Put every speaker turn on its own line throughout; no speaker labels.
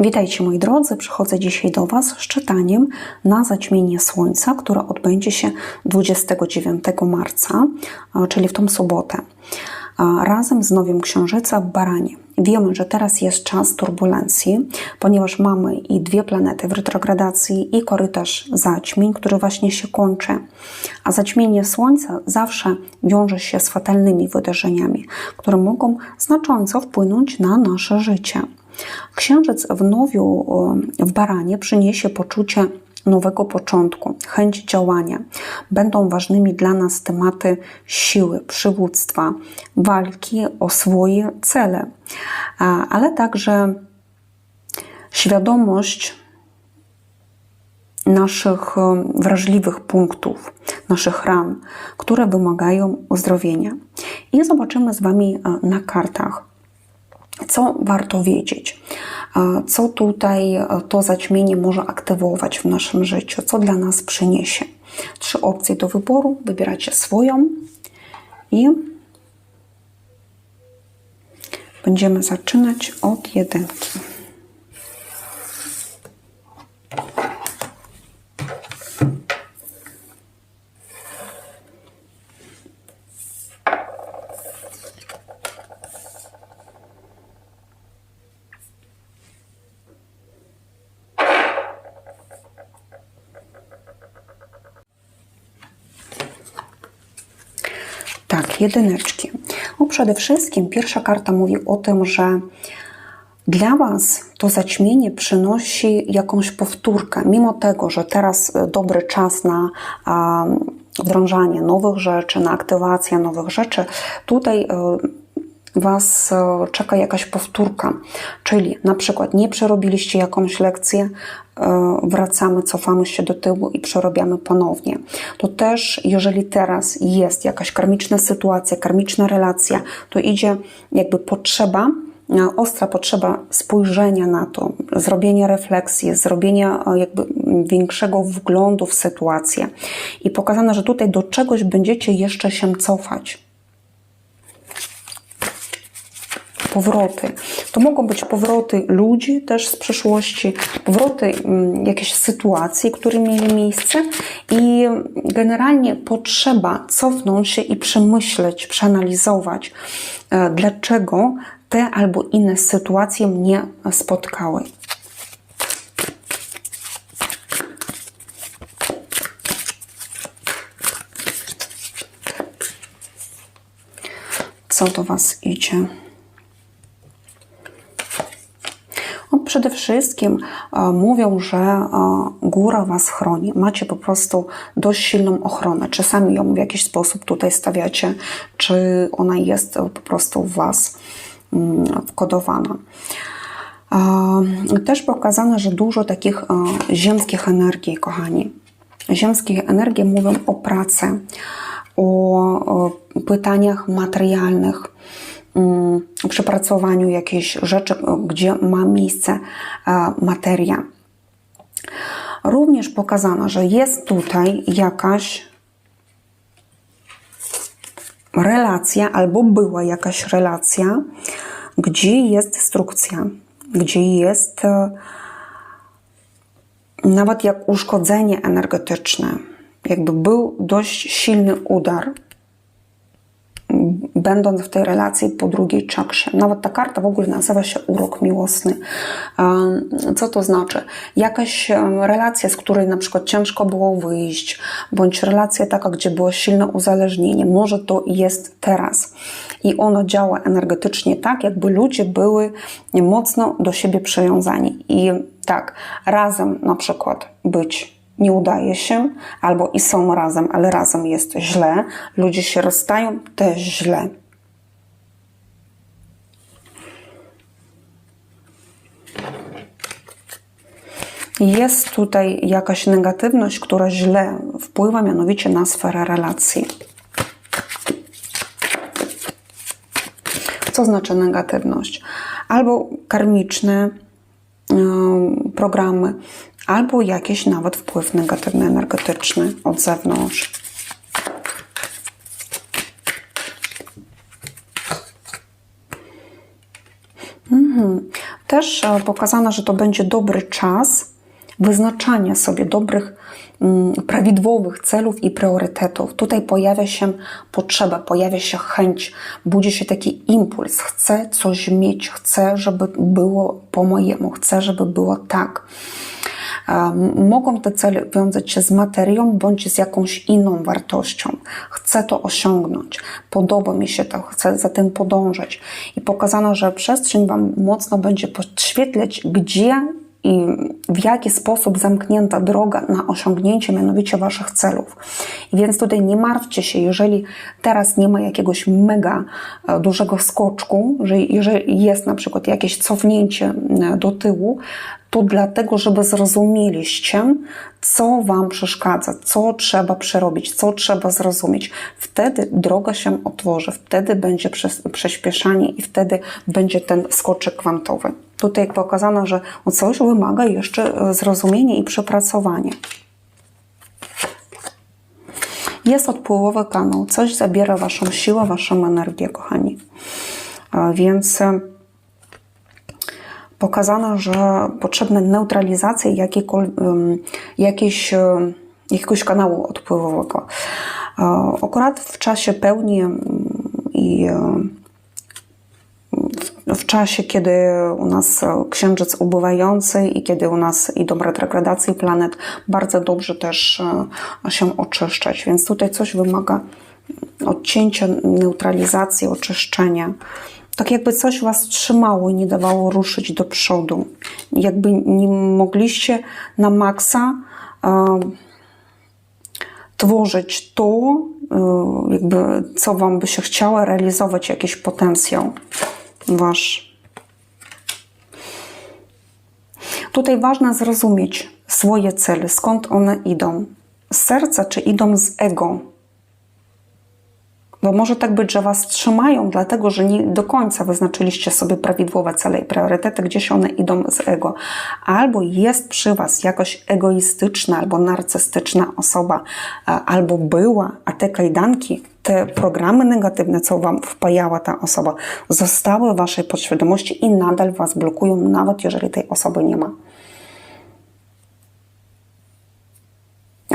Witajcie moi drodzy, przychodzę dzisiaj do Was z czytaniem na zaćmienie Słońca, które odbędzie się 29 marca, czyli w tą sobotę, razem z nowym Księżyca w Baranie. Wiemy, że teraz jest czas turbulencji, ponieważ mamy i dwie planety w retrogradacji i korytarz zaćmień, który właśnie się kończy. A zaćmienie Słońca zawsze wiąże się z fatalnymi wydarzeniami, które mogą znacząco wpłynąć na nasze życie. Księżyc w nowiu w baranie przyniesie poczucie nowego początku, chęć działania. Będą ważnymi dla nas tematy siły, przywództwa, walki o swoje cele, ale także świadomość naszych wrażliwych punktów, naszych ran, które wymagają uzdrowienia. I zobaczymy z Wami na kartach co warto wiedzieć? Co tutaj to zaćmienie może aktywować w naszym życiu? Co dla nas przyniesie? Trzy opcje do wyboru. Wybieracie swoją i będziemy zaczynać od jedynki. Tak, jedyneczki. No przede wszystkim pierwsza karta mówi o tym, że dla Was to zaćmienie przynosi jakąś powtórkę, mimo tego, że teraz dobry czas na wdrążanie nowych rzeczy, na aktywację nowych rzeczy, tutaj Was czeka jakaś powtórka, czyli na przykład nie przerobiliście jakąś lekcję, wracamy, cofamy się do tyłu i przerobiamy ponownie. To też, jeżeli teraz jest jakaś karmiczna sytuacja, karmiczna relacja, to idzie jakby potrzeba, ostra potrzeba spojrzenia na to, zrobienia refleksji, zrobienia jakby większego wglądu w sytuację i pokazane, że tutaj do czegoś będziecie jeszcze się cofać. Powroty. To mogą być powroty ludzi też z przeszłości, powroty jakiejś sytuacji, które mieli miejsce i generalnie potrzeba cofnąć się i przemyśleć, przeanalizować, dlaczego te albo inne sytuacje mnie spotkały. Co do Was idzie? Przede wszystkim mówią, że góra Was chroni. Macie po prostu dość silną ochronę. Czasami ją w jakiś sposób tutaj stawiacie, czy ona jest po prostu w Was mm, wkodowana. Też pokazane, że dużo takich ziemskich energii, kochani. Ziemskie energie mówią o pracy, o pytaniach materialnych, przepracowaniu jakiejś rzeczy, gdzie ma miejsce materia. Również pokazano, że jest tutaj jakaś relacja, albo była jakaś relacja, gdzie jest destrukcja, gdzie jest e, nawet jak uszkodzenie energetyczne, jakby był dość silny udar będąc w tej relacji po drugiej czakrze. Nawet ta karta w ogóle nazywa się urok miłosny. Co to znaczy? Jakaś relacja, z której na przykład ciężko było wyjść, bądź relacja taka, gdzie było silne uzależnienie, może to jest teraz. I ono działa energetycznie tak, jakby ludzie były mocno do siebie przywiązani. I tak, razem na przykład być nie udaje się, albo i są razem, ale razem jest źle, ludzie się rozstają, też źle. Jest tutaj jakaś negatywność, która źle wpływa mianowicie na sferę relacji. Co znaczy negatywność? Albo karmiczne programy, albo jakiś nawet wpływ negatywny, energetyczny od zewnątrz. Mhm. Też e, pokazano, że to będzie dobry czas wyznaczania sobie dobrych, mm, prawidłowych celów i priorytetów. Tutaj pojawia się potrzeba, pojawia się chęć, budzi się taki impuls. Chcę coś mieć, chcę, żeby było po mojemu, chcę, żeby było tak. Mogą te cele wiązać się z materią bądź z jakąś inną wartością. Chcę to osiągnąć, podoba mi się to, chcę za tym podążać. I pokazano, że przestrzeń Wam mocno będzie podświetlać, gdzie i w jaki sposób zamknięta droga na osiągnięcie mianowicie Waszych celów. Więc tutaj nie martwcie się, jeżeli teraz nie ma jakiegoś mega e, dużego skoczku, że jeżeli jest na przykład jakieś cofnięcie e, do tyłu, to dlatego, żeby zrozumieliście, co Wam przeszkadza, co trzeba przerobić, co trzeba zrozumieć. Wtedy droga się otworzy, wtedy będzie przyspieszanie i wtedy będzie ten skoczek kwantowy. Tutaj pokazano, że coś wymaga jeszcze e, zrozumienia i przepracowania. Jest odpływowy kanał, coś zabiera Waszą siłę, Waszą energię, kochani. Więc e, pokazano, że potrzebna neutralizacja jakiejś, e, jakiegoś kanału odpływowego. Akurat w czasie pełni i w czasie, kiedy u nas księżyc ubywający i kiedy u nas idą retrogradacje planet, bardzo dobrze też e, się oczyszczać. Więc tutaj coś wymaga odcięcia, neutralizacji, oczyszczenia. Tak jakby coś Was trzymało i nie dawało ruszyć do przodu. Jakby nie mogliście na maksa tworzyć to, e, jakby co Wam by się chciało, realizować jakiś potencjał wasz. Tutaj ważne zrozumieć swoje cele, skąd one idą. Z serca czy idą z ego? Bo może tak być, że Was trzymają, dlatego że nie do końca wyznaczyliście sobie prawidłowe cele i priorytety, gdzieś one idą z ego. Albo jest przy Was jakaś egoistyczna albo narcystyczna osoba, albo była, a te kajdanki te programy negatywne, co Wam wpajała ta osoba, zostały w Waszej podświadomości i nadal Was blokują, nawet jeżeli tej osoby nie ma.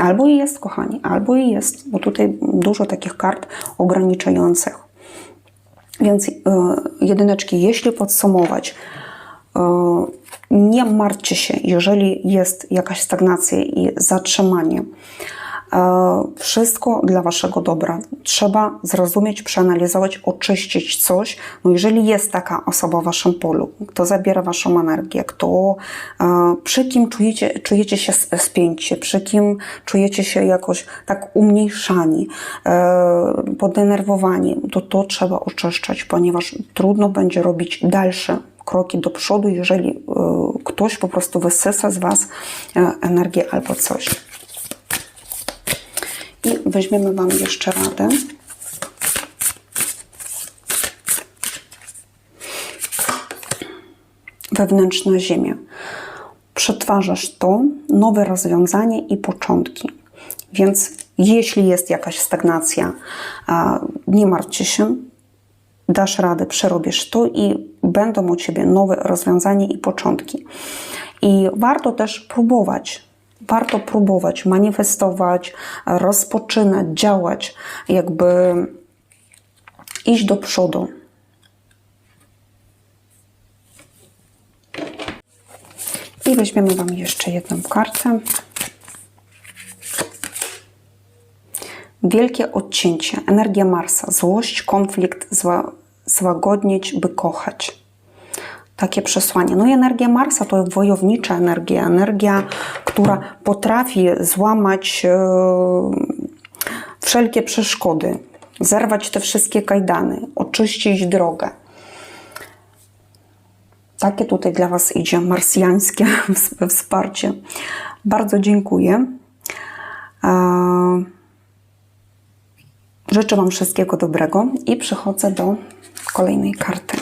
Albo i jest, kochani, albo i jest, bo tutaj dużo takich kart ograniczających. Więc yy, jedyneczki, jeśli podsumować, yy, nie martwcie się, jeżeli jest jakaś stagnacja i zatrzymanie. E, wszystko dla Waszego dobra. Trzeba zrozumieć, przeanalizować, oczyścić coś. No jeżeli jest taka osoba w Waszym polu, kto zabiera Waszą energię, kto, e, przy kim czujecie, czujecie się spięcie, przy kim czujecie się jakoś tak umniejszani, e, podenerwowani, to to trzeba oczyszczać, ponieważ trudno będzie robić dalsze kroki do przodu, jeżeli ktoś po prostu wysysa z Was energię albo coś. Weźmiemy Wam jeszcze radę. Wewnętrzna ziemia. Przetwarzasz to, nowe rozwiązanie i początki. Więc jeśli jest jakaś stagnacja, nie martwcie się, dasz radę, przerobisz to i będą u Ciebie nowe rozwiązania i początki. I warto też próbować warto próbować manifestować, rozpoczynać, działać, jakby iść do przodu. I weźmiemy Wam jeszcze jedną kartę. Wielkie odcięcie, energia Marsa, złość, konflikt, zła, złagodnić, by kochać takie przesłanie. No i energia Marsa to wojownicza energia, energia, która potrafi złamać e, wszelkie przeszkody, zerwać te wszystkie kajdany, oczyścić drogę. Takie tutaj dla Was idzie marsjańskie wsparcie. Bardzo dziękuję. E, życzę Wam wszystkiego dobrego i przechodzę do kolejnej karty.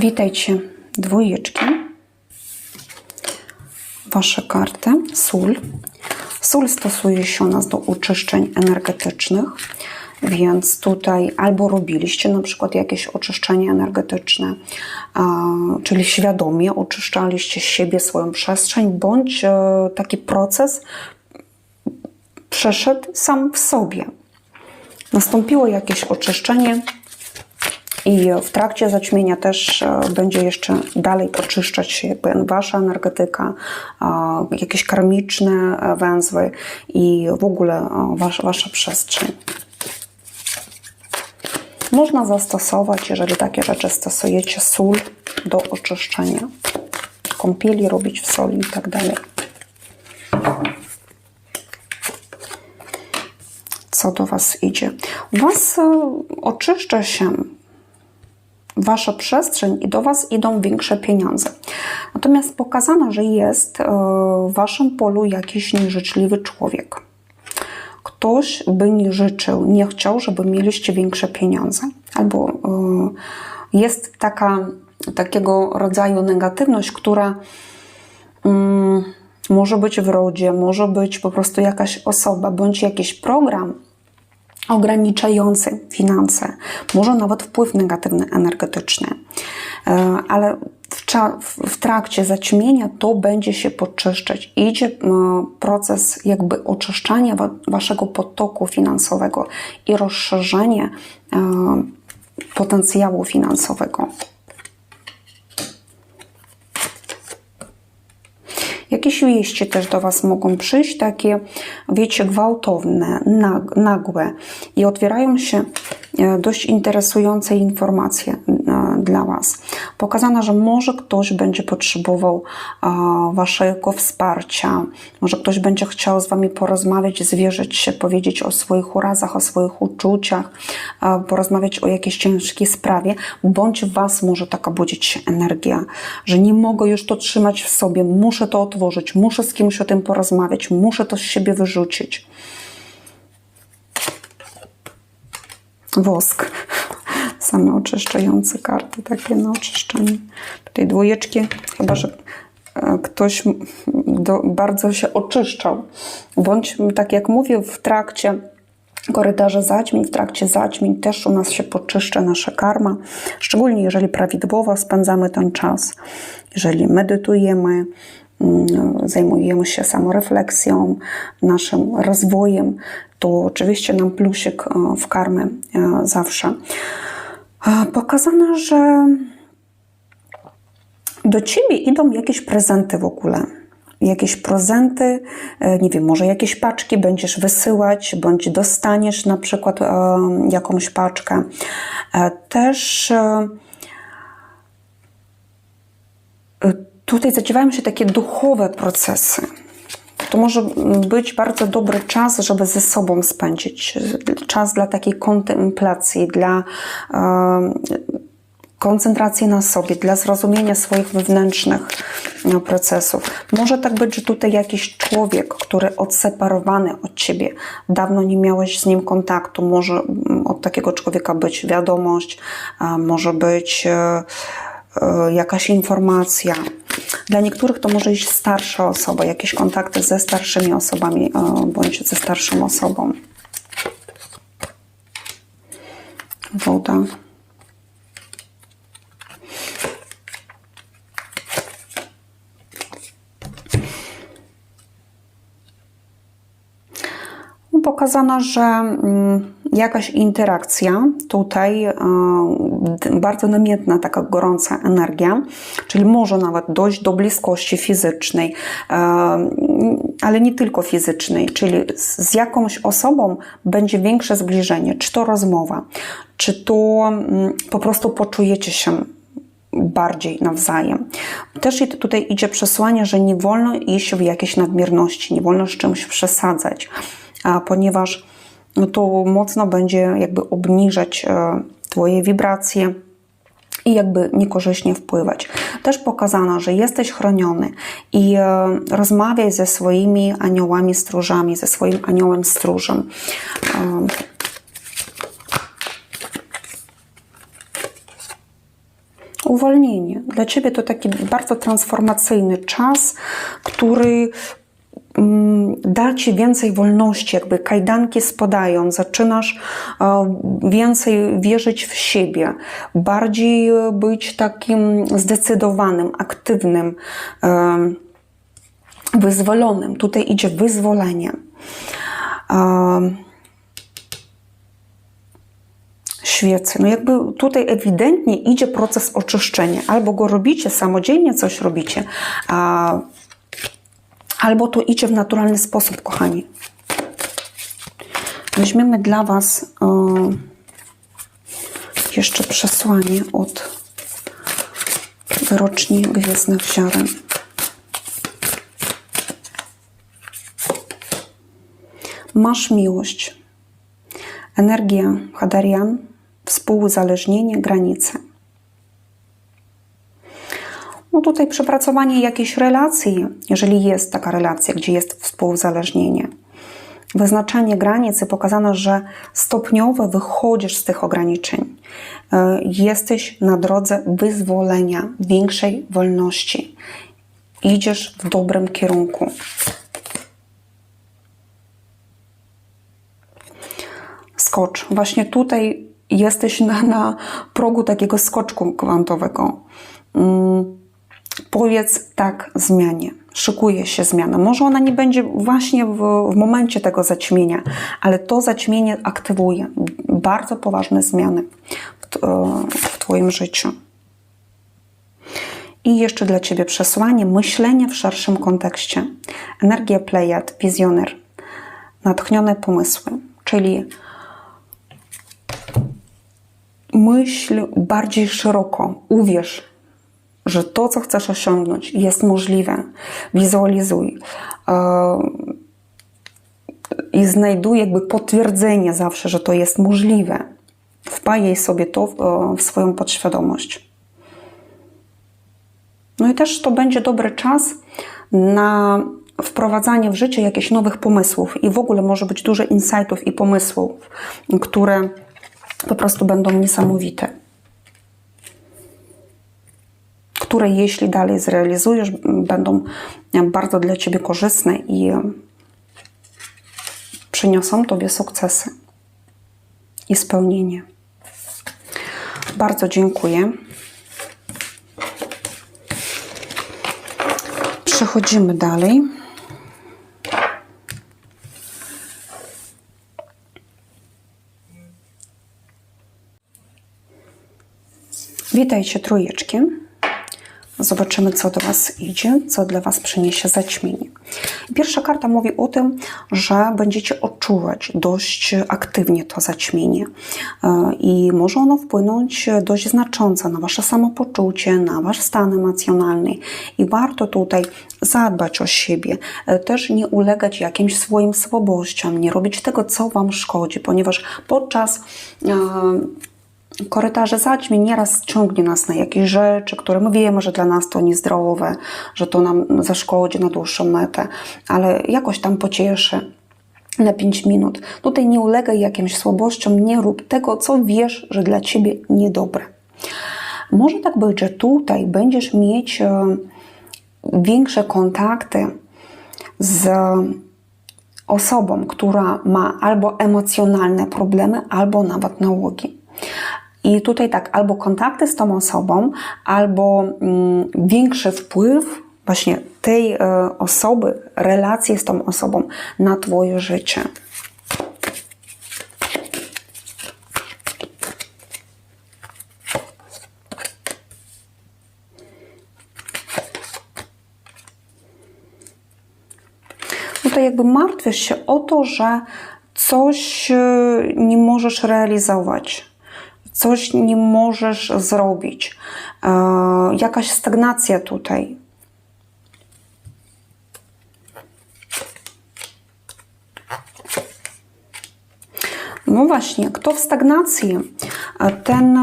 Witajcie, dwójeczki. Wasze karty, sól. Sól stosuje się u nas do oczyszczeń energetycznych, więc tutaj albo robiliście na przykład jakieś oczyszczenie energetyczne, czyli świadomie oczyszczaliście siebie, swoją przestrzeń, bądź e, taki proces przeszedł sam w sobie. Nastąpiło jakieś oczyszczenie, i w trakcie zaćmienia też e, będzie jeszcze dalej oczyszczać się jakby wasza energetyka, jakieś karmiczne e, węzły i w ogóle e, wasza, wasza przestrzeń. Można zastosować, jeżeli takie rzeczy stosujecie, sól do oczyszczenia. Kąpieli robić w soli i tak dalej. Co do Was idzie? U Was oczyszcza się wasza przestrzeń i do Was idą większe pieniądze. Natomiast pokazano, że jest e, w Waszym polu jakiś nieżyczliwy człowiek. Ktoś by nie życzył, nie chciał, żeby mieliście większe pieniądze. Albo e, jest taka, takiego rodzaju negatywność, która mm, może być w rodzie, może być po prostu jakaś osoba, bądź jakiś program, ograniczający finanse, może nawet wpływ negatywny energetyczny, e, ale w, trakcie zaćmienia to będzie się poczyszczać. Idzie proces jakby oczyszczania waszego potoku finansowego i rozszerzenie e, potencjału finansowego. Jakieś wieści też do Was mogą przyjść, takie, wiecie, gwałtowne, nagłe i otwierają się e, dość interesujące informacje dla Was. Pokazano, że może ktoś będzie potrzebował Waszego wsparcia, może ktoś będzie chciał z Wami porozmawiać, zwierzyć się, powiedzieć o swoich urazach, o swoich uczuciach, porozmawiać o jakiejś ciężkiej sprawie, bądź w Was może taka budzić energia, że nie mogę już to trzymać w sobie, muszę to otworzyć, muszę z kimś o tym porozmawiać, muszę to z siebie wyrzucić. Wosk. Same oczyszczające karty, takie na oczyszczenie. Tutaj dwójeczki, chyba że e, ktoś do, bardzo się oczyszczał. Bądź, tak jak mówię, w trakcie korytarza zaćmień, w trakcie zaćmień też u nas się poczyszcza nasza karma, szczególnie jeżeli prawidłowo spędzamy ten czas, jeżeli medytujemy, Mm, zajmujemy się samorefleksją, naszym rozwojem, to oczywiście nam plusik e, w karmę e, zawsze. Pokazano, że do ciebie idą jakieś prezenty w ogóle. Jakieś prezenty, e, nie wiem, może jakieś paczki będziesz wysyłać, bądź dostaniesz na przykład jakąś paczkę. Też tutaj zadziewają się takie duchowe procesy. To może być bardzo dobry czas, żeby ze sobą spędzić. Czas dla takiej kontemplacji, dla koncentracji na sobie, dla zrozumienia swoich wewnętrznych no, procesów. Może tak być, że tutaj jakiś człowiek, który odseparowany od ciebie, dawno nie miałeś z nim kontaktu, może mm, od takiego człowieka być wiadomość, może być e, jakaś informacja, dla niektórych to może iść starsza osoba, jakieś kontakty ze starszymi osobami bądź ze starszą osobą. Woda. Pokazano, że mm, jakaś interakcja tutaj, e, bardzo namiętna, taka gorąca energia, czyli może nawet dojść do bliskości fizycznej, e, ale nie tylko fizycznej, czyli z jakąś osobą będzie większe zbliżenie, czy to rozmowa, czy to mm, po prostu poczujecie się bardziej nawzajem. Też tutaj idzie przesłanie, że nie wolno iść w jakieś nadmierności, nie wolno z czymś przesadzać, ponieważ no to mocno będzie jakby obniżać e, Twoje wibracje i jakby niekorzyśnie wpływać. Też pokazano, że jesteś chroniony i e, rozmawiaj ze swoimi aniołami stróżami, ze swoim aniołem stróżem. Uwolnienie. Dla Ciebie to taki bardzo transformacyjny czas, który da Ci więcej wolności, jakby kajdanki spadają, zaczynasz e, więcej wierzyć w siebie, bardziej e, być takim zdecydowanym, aktywnym, e, wyzwolonym. Tutaj idzie wyzwolenie. Świece. No jakby tutaj ewidentnie idzie proces oczyszczenia. Albo go robicie samodzielnie, coś robicie, albo to idzie w naturalny sposób, kochani. Weźmiemy dla Was e, jeszcze przesłanie od wyroczni Gwiezdnych Ziaren. Masz miłość. Energia Hadarian, współuzależnienie, granice. No tutaj przepracowanie jakiejś relacji, jeżeli jest taka relacja, gdzie jest współuzależnienie. Wyznaczanie granicy pokazano, że stopniowo wychodzisz z tych ograniczeń. E, Jesteś na drodze wyzwolenia, większej wolności. Idziesz w dobrym kierunku. skocz. Właśnie tutaj jesteś na, na progu takiego skoczku kwantowego. Mm, powiedz tak zmianie. Szykuje się zmiana. Może ona nie będzie właśnie w, w momencie tego zaćmienia, ale to zaćmienie aktywuje bardzo poważne zmiany w, w Twoim życiu. I jeszcze dla Ciebie przesłanie myślenie w szerszym kontekście. Energia Plejad, wizjoner, natchnione pomysły, czyli myśl bardziej szeroko. Uwierz, że to, co chcesz osiągnąć, jest możliwe. Wizualizuj. I znajduj jakby potwierdzenie zawsze, że to jest możliwe. Wpajaj sobie to w swoją podświadomość. No i też to będzie dobry czas na wprowadzanie w życie jakichś nowych pomysłów i w ogóle może być dużo insightów i pomysłów, które po prostu będą niesamowite. Które, jeśli dalej zrealizujesz, będą bardzo dla Ciebie korzystne i przyniosą Tobie sukcesy i spełnienie. Bardzo dziękuję. Przechodzimy dalej. Witajcie trójeczkiem. Zobaczymy, co do Was idzie, co dla Was przyniesie zaćmienie. Pierwsza karta mówi o tym, że będziecie odczuwać dość aktywnie to zaćmienie. E, i może ono wpłynąć dość znacząco na Wasze samopoczucie, na Wasz stan emocjonalny. I warto tutaj zadbać o siebie, e, też nie ulegać jakimś swoim słabościom, nie robić tego, co Wam szkodzi, ponieważ podczas e, korytarze zaćmień nieraz ciągnie nas na jakieś rzeczy, które my wiemy, że dla nas to niezdrowe, że to nam zaszkodzi na dłuższą metę, ale jakoś tam pocieszy na 5 minut. Tutaj nie ulegaj jakimś słabościom, nie rób tego, co wiesz, że dla Ciebie niedobre. Może tak być, że tutaj będziesz mieć e, większe kontakty z osobą, która ma albo emocjonalne problemy, albo nawet nałogi. I tutaj tak, albo kontakty z tą osobą, albo mm, większy wpływ właśnie tej e, osoby, relacje z tą osobą na Twoje życie. Tutaj jakby martwisz się o to, że coś e, nie możesz realizować coś nie możesz zrobić, e, jakaś stagnacja tutaj. No właśnie, kto w stagnacji, ten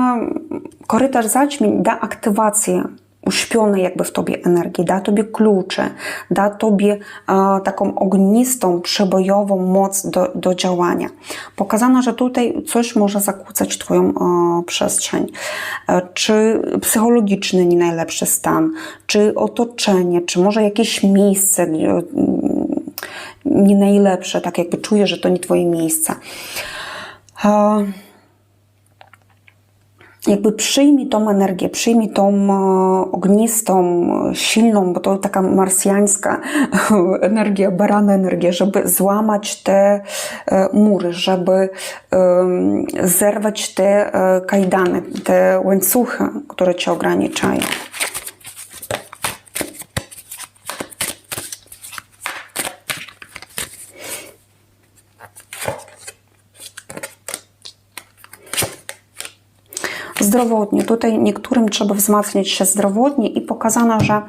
korytarz zaćmień da aktywację uśpione jakby w tobie energii, da tobie klucze, da tobie e, taką ognistą, przebojową moc do, do działania. Pokazano, że tutaj coś może zakłócać twoją e, przestrzeń. E, czy psychologiczny nie najlepszy stan, czy otoczenie, czy może jakieś miejsce mm, nie najlepsze, tak jakby czujesz, że to nie twoje miejsce. E, jakby przyjmij tą energię, przyjmij tą e, ognistą, silną, bo to taka marsjańska energia, barana energia, żeby złamać te e, mury, żeby zerwać te e, kajdany, te łańcuchy, które cię ograniczają. Zdrowotnie. Tutaj niektórym trzeba wzmacniać się zdrowotnie i pokazano, że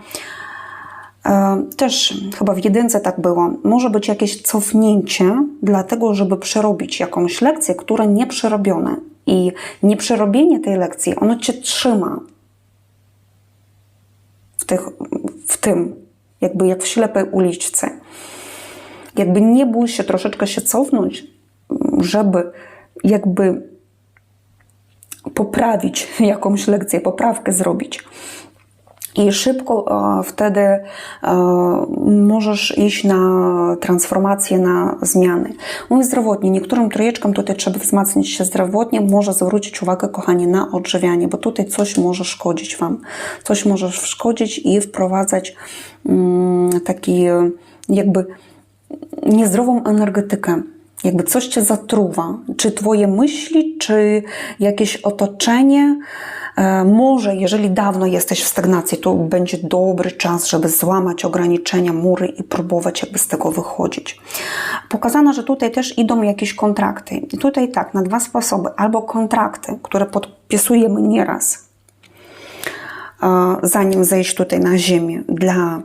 e, też chyba w jedynce tak było, może być jakieś cofnięcie, dlatego żeby przerobić jakąś lekcję, która nie przerobione. I nieprzerobienie tej lekcji, ono cię trzyma w, tych, w tym, jakby jak w ślepej uliczce. Jakby nie bój się troszeczkę się cofnąć, żeby jakby poprawić jakąś lekcję, poprawkę zrobić. I szybko e, wtedy e, możesz iść na transformację, na zmiany. Mój zdrowotnie, niektórym trójeczkom tutaj trzeba wzmacniać się zdrowotnie, może zwrócić uwagę, kochanie, na odżywianie, bo tutaj coś może szkodzić Wam. Coś może szkodzić i wprowadzać mm, taki jakby niezdrową energetykę jakby coś cię zatruwa, czy twoje myśli, czy jakieś otoczenie. E, może, jeżeli dawno jesteś w stagnacji, to będzie dobry czas, żeby złamać ograniczenia, mury i próbować jakby z tego wychodzić. Pokazano, że tutaj też idą jakieś kontrakty. I tutaj tak, na dwa sposoby. Albo kontrakty, które podpisujemy nieraz, e, zanim zejść tutaj na ziemię, dla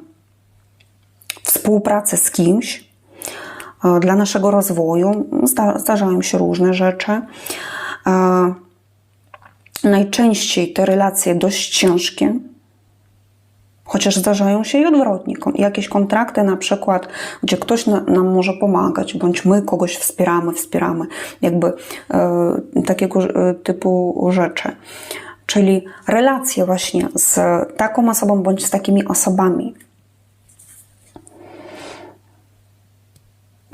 współpracy z kimś, dla naszego rozwoju. Zdarzają się różne rzeczy. E, najczęściej te relacje dość ciężkie, chociaż zdarzają się i odwrotnie. Jakieś kontrakty, na przykład, gdzie ktoś nam może pomagać, bądź my kogoś wspieramy, wspieramy, jakby e, takiego typu rzeczy. Czyli relacje właśnie z taką osobą bądź z takimi osobami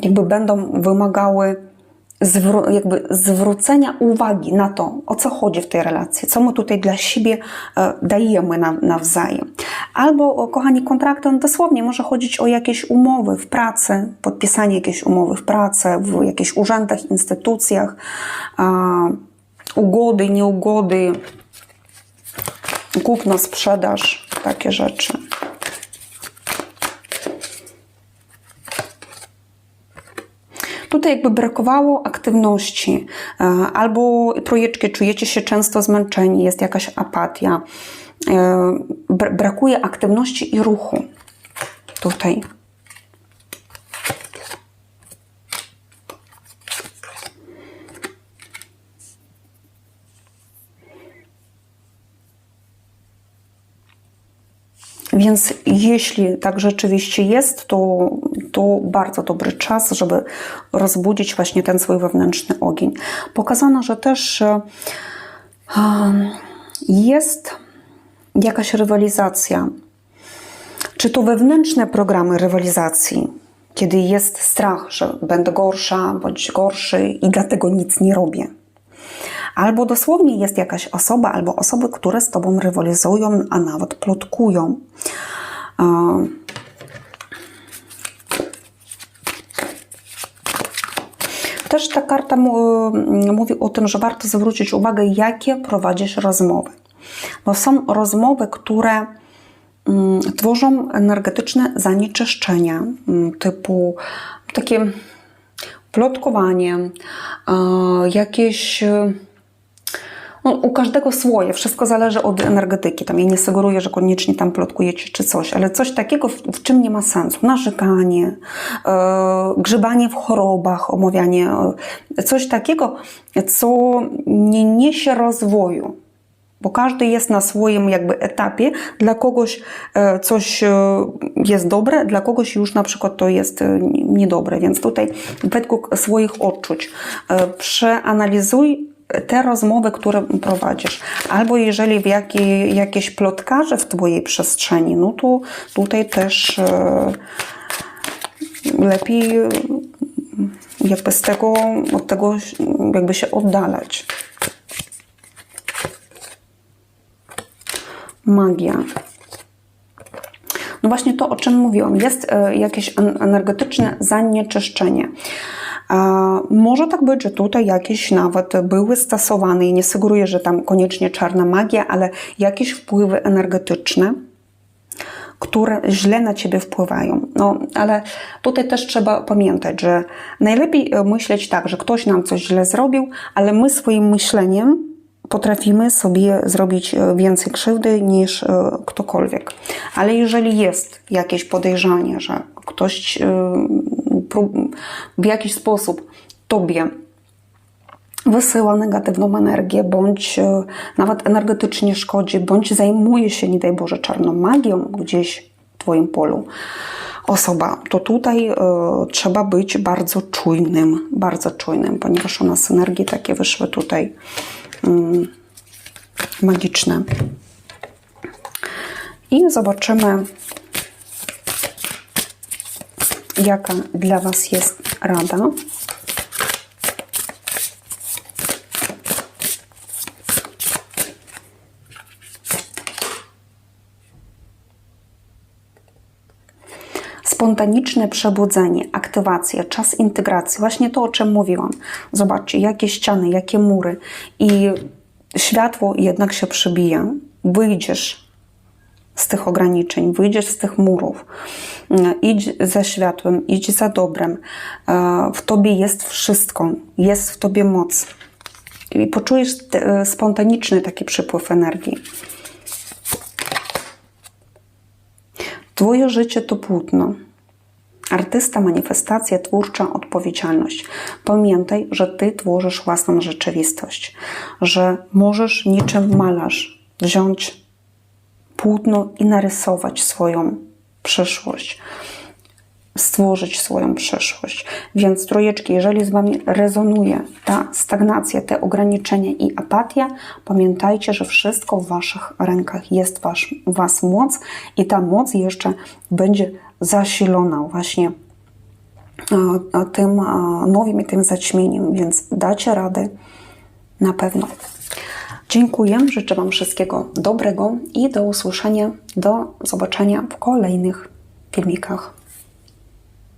jakby będą wymagały zwró jakby zwrócenia uwagi na to, o co chodzi w tej relacji, co my tutaj dla siebie e, dajemy na, nawzajem. Albo, kochani, kontrakty, on dosłownie może chodzić o jakieś umowy w pracy, podpisanie jakiejś umowy w pracy, w jakichś urzędach, instytucjach, ugody, nieugody, kupno, sprzedaż, takie rzeczy. Tutaj jakby brakowało aktywności, e, albo trójeczki czujecie się często zmęczeni, jest jakaś apatia, e, brakuje aktywności i ruchu tutaj. Więc jeśli tak rzeczywiście jest, to, to bardzo dobry czas, żeby rozbudzić właśnie ten swój wewnętrzny ogień. Pokazano, że też jest jakaś rywalizacja. Czy to wewnętrzne programy rywalizacji, kiedy jest strach, że będę gorsza bądź gorszy i dlatego nic nie robię Albo dosłownie jest jakaś osoba, albo osoby, które z tobą rywalizują, a nawet plotkują. Też ta karta mówi o tym, że warto zwrócić uwagę, jakie prowadzisz rozmowy. Bo są rozmowy, które mm, tworzą energetyczne zanieczyszczenia, mm, typu takie plotkowanie, jakieś no, u każdego swoje, wszystko zależy od energetyki. Tam ja nie sugeruję, że koniecznie tam plotkujecie czy coś, ale coś takiego, w, w czym nie ma sensu. Narzekanie, e, grzebanie w chorobach, omawianie, e, coś takiego, co nie niesie rozwoju. bo każdy jest na swoim jakby etapie. Dla kogoś e, coś jest dobre, dla kogoś już na przykład to jest niedobre, więc tutaj według swoich odczuć przeanalizuj te rozmowy, które prowadzisz, albo jeżeli w jakiej, jakieś plotkarze w Twojej przestrzeni, no to tutaj też e, lepiej jakby z tego, od tego jakby się oddalać. Magia. No właśnie to, o czym mówiłam, jest e, jakieś en- energetyczne zanieczyszczenie. Może tak być, że tutaj jakieś nawet były stosowane i nie sugeruję, że tam koniecznie czarna magia, ale jakieś wpływy energetyczne, które źle na ciebie wpływają. No, ale tutaj też trzeba pamiętać, że najlepiej e, myśleć tak, że ktoś nam coś źle zrobił, ale my swoim myśleniem potrafimy sobie zrobić e, więcej krzywdy niż e, ktokolwiek. Ale jeżeli jest jakieś podejrzenie, że ktoś w jakiś sposób tobie wysyła negatywną energię, bądź e, nawet energetycznie szkodzi, bądź zajmuje się, nie daj Boże, czarną magią gdzieś w Twoim polu osoba, to tutaj e, trzeba być bardzo czujnym, bardzo czujnym, ponieważ u nas energii takie wyszły tutaj mm, magiczne. I zobaczymy, jaka dla Was jest rada. spontaniczne przebudzenie, aktywacja, czas integracji, właśnie to, o czym mówiłam. Zobaczcie, jakie ściany, jakie mury i światło jednak się przebija. Wyjdziesz z tych ograniczeń, wyjdziesz z tych murów, idź za światłem, idź za dobrem. E, W tobie jest wszystko, jest w tobie moc. I poczujesz te- spontaniczny taki przypływ energii. Twoje życie to płótno. Artysta, manifestacja, twórcza odpowiedzialność. Pamiętaj, że ty tworzysz własną rzeczywistość, że możesz niczym malarz wziąć płótno i narysować swoją przyszłość, stworzyć swoją przyszłość. Więc trójeczki, jeżeli z Wami rezonuje ta stagnacja, te ograniczenia i apatia, pamiętajcie, że wszystko w Waszych rękach jest wasz, Was moc i ta moc jeszcze będzie zasilona właśnie e, tym e, nowym i tym zaćmieniem, więc dacie radę na pewno. Dziękuję, życzę Wam wszystkiego dobrego i do usłyszenia, do zobaczenia w kolejnych filmikach.